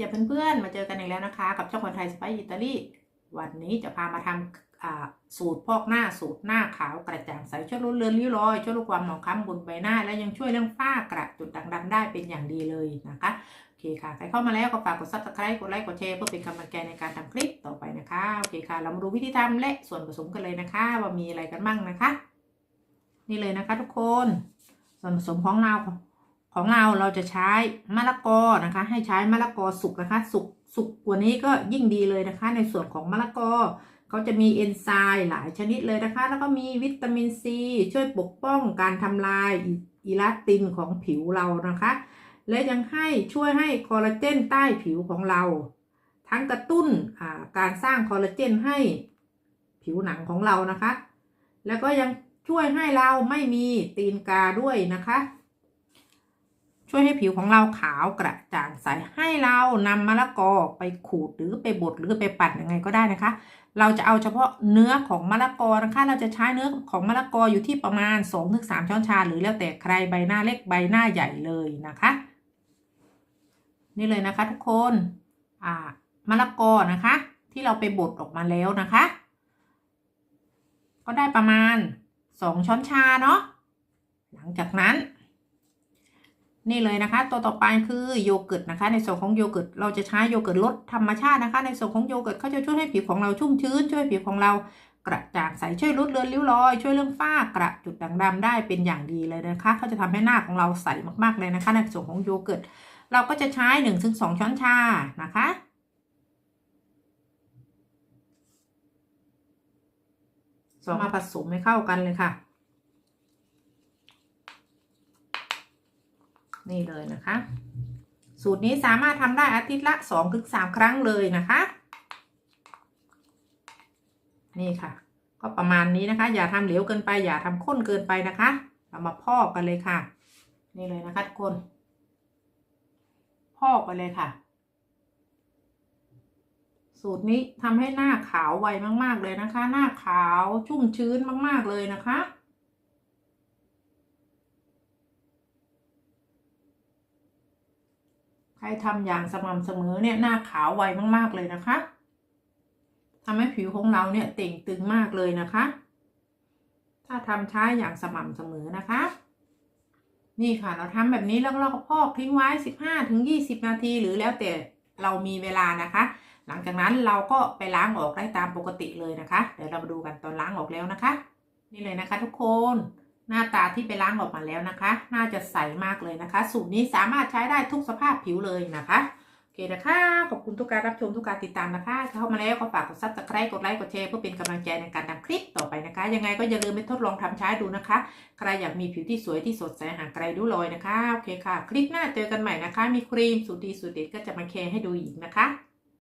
จ้ะเพื่อนๆ มาเจอกันอีกแล้วนะคะ กับช่องคนไทยสไปซ์อิตาลีวันนี้จะพามาทำอ่าสูตรพอกหน้าสูตรหน้าขาวกระจ่างใสช่วยลดเลือนริ้วรอยช่วยลดความหมองคล้ำบนใบหน้า และยังช่วยเรื่องฝ้ากระจุดด่างดำได้เป็นอย่างดีเลยนะคะโอเคค่ะใครเข้ามาแล้วก็ฝากกดซับสไครต์กดไลค์กดแชร์เพื่อเป็นกำลังใจในการทำคลิปต่อไปนะคะโอเคค่ะ เรามาดูวิธีทำและส่วนผสมกันเลยนะคะ ว่ามีอะไรกันบ้างนะคะ นี่เลยนะคะ ทุกคนส่วนผสมของเรา ของเราเราจะใช้มะละกอนะคะ ให้ใช้มะละกอสุกนะคะ สุกสุกกว่านี้ก็ยิ่งดีเลยนะคะ ในส่วนของมะละกอเขาจะมีเอนไซม์หลายชนิดเลยนะคะ แล้วก็มีวิตามินซีช่วยปกป้องการทำลายอิลาสตินของผิวเรานะคะ และยังให้ช่วยให้คอลลาเจนใต้ผิวของเรา ทั้งกระตุ้นการสร้างคอลลาเจนให้ผิวหนังของเรานะคะ แล้วก็ยังช่วยให้เราไม่มีตีนกาด้วยนะคะ ช่วยให้ผิวของเราขาวกระจ่างใสให้เรานำมะละกอไปขูดหรือไปบดหรือไปปั่นยังไงก็ได้นะคะ เราจะเอาเฉพาะเนื้อของมะละกอนะคะ เราจะใช้เนื้อของมะละกออยู่ที่ประมาณ 2-3 ช้อนชา หรือแล้วแต่ใครใบหน้าเล็กใบหน้าใหญ่เลยนะคะ นี่เลยนะคะทุกคนอ่ามะละกอนะคะ ที่เราไปบดออกมาแล้วนะคะ ก็ได้ประมาณสองช้อนชาเนาะหลังจากนั้น นี่เลยนะคะ ตัวต่อไปคือโยเกิร์ตนะคะ ในส่วนของโยเกิร์ตเราจะใช้โยเกิร์ตรสธรรมชาตินะคะ ในส่วนของโยเกิร์ตเขาจะช่วยให้ผิวของเราชุ่มชื้น ช่วยผิวของเรากระจ่างใสช่วยลดเลือนริ้วรอย ช่วยเรื่องฝ้ากระจุดด่างดำได้เป็นอย่างดีเลยนะคะเขาจะทำให้หน้าของเราใสมากๆเลยนะคะ ในส่วนของโยเกิร์ตเราก็จะใช้หนึ่งถึงสองช้อนชานะคะสองมาผสมให้เข้ากันเลยค่ะ นี่เลยนะคะ สูตรนี้สามารถทำได้อาทิตย์ละสองถึงสามครั้งเลยนะคะ นี่ค่ะ ก็ประมาณนี้นะคะ อย่าทำเหลวเกินไปอย่าทำข้นเกินไปนะคะ เรามาพอกกันเลยค่ะ นี่เลยนะคะทุกคนพอกไปเลยค่ะ สูตรนี้ทำให้หน้าขาวไวมาก ๆ เลยนะคะ หน้าขาวชุ่มชื้นมาก ๆ เลยนะคะ ใครทำอย่างสม่ำเสมอเนี่ยหน้าขาวไวมากๆเลยนะคะทำให้ผิวของเราเนี่ยเต่งตึงมากเลยนะคะ ถ้าทำใช้อย่างสม่ำเสมอนะคะ นี่ค่ะเราทำแบบนี้แล้วเราก็พอกทิ้งไว้ 15ถึง20 นาทีหรือแล้วแต่เรามีเวลานะคะ หลังจากนั้นเราก็ไปล้างออกได้ตามปกติเลยนะคะ เดี๋ยวเรามาดูกันตอนล้างออกแล้วนะคะ นี่เลยนะคะทุกคน หน้าตาที่ไปล้างออกมาแล้วนะคะ น่าจะใสมากเลยนะคะ สูตรนี้สามารถใช้ได้ทุกสภาพผิวเลยนะคะโอเคนะคะ ขอบคุณทุกการรับชมทุกการติดตามนะคะเข้ามาแล้วก็ฝากกดซับสไครต์กดไลค์กดแชร์เพื่อเป็นกำลังใจในการทำคลิปต่อไปนะคะ ยังไงก็อย่าลืมไปทดลองทำใช้ดูนะคะ ใครอยากมีผิวที่สวยที่สดใสห่างไกลริ้วรอยนะคะ โอเคค่ะ คลิปหน้าเจอกันใหม่นะคะ มีครีมสูตรดีสูตรเด็ดก็จะมาแชร์ให้ดูอีกนะคะ